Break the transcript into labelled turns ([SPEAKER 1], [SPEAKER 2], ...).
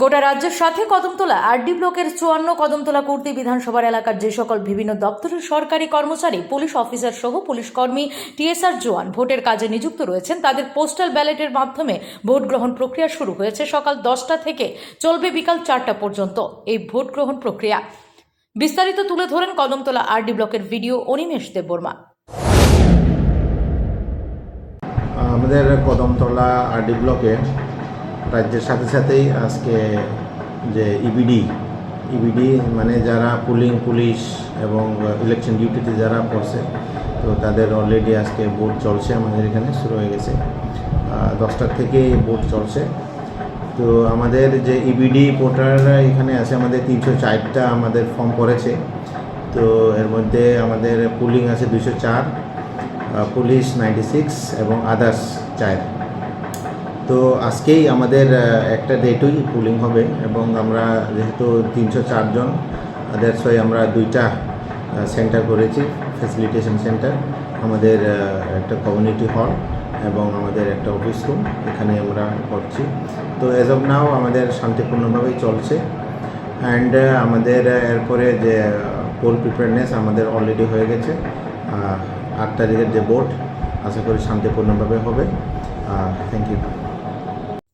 [SPEAKER 1] গোটা রাজ্যের সাথে কদমতলা, আরডি ব্লকের চুয়ান্ন কদমতলা কুর্তি বিধানসভার এলাকার যে সকল বিভিন্ন দপ্তরের সরকারি কর্মচারী, পুলিশ অফিসার সহ পুলিশ কর্মী, টিএসআর জওয়ান ভোটের কাজে নিযুক্ত রয়েছেন। তাদের পোস্টাল ব্যালটের মাধ্যমে ভোট গ্রহণ প্রক্রিয়া শুরু হয়েছে সকাল দশটা থেকে চলবে বিকাল চারটা পর্যন্ত এই ভোট গ্রহণ প্রক্রিয়া। বিস্তারিত তুলে ধরেন কদমতলা, আরডি ব্লকের ভিডিও অনিমেষ দেববর্মা।
[SPEAKER 2] আমাদের কদমতলা, আরডি ব্লকে রাজ্যের সাথে সাথেই আজকে যে E ইবিডি ইবিডি মানে যারা পুলিং পুলিশ এবং ইলেকশন ডিউটিতে যারা পড়ছে, তো তাদের অলরেডি আজকে ভোট চলছে আমাদের এখানে, শুরু হয়ে গেছে। দশটার থেকে ভোট চলছে। তো আমাদের যে E ইবিডি ভোটার এখানে আছে, আমাদের তিনশো চারটা আমাদের ফর্ম করেছে তো এর মধ্যে আমাদের পুলিং আছে দুশো চার পুলিশ নাইনটি সিক্স এবং আদার্স চার। তো আজকেই আমাদের একটা ডেটই পুলিং হবে এবং আমরা যেহেতু তিনশো চারজন দ্যাটস ওয়াই আমরা দুইটা সেন্টার করেছি ফ্যাসিলিটেশন সেন্টার আমাদের একটা কমিউনিটি হল এবং আমাদের একটা অফিস রুম এখানে আমরা করছি। তো এজ অফ নাও আমাদের শান্তিপূর্ণভাবেই চলছে অ্যান্ড আমাদের এরপরে যে পোল প্রিপেয়ারনেস আমাদের অলরেডি হয়ে গেছে। আট তারিখের যে বোর্ড আশা করি শান্তিপূর্ণভাবে হবে। Thank you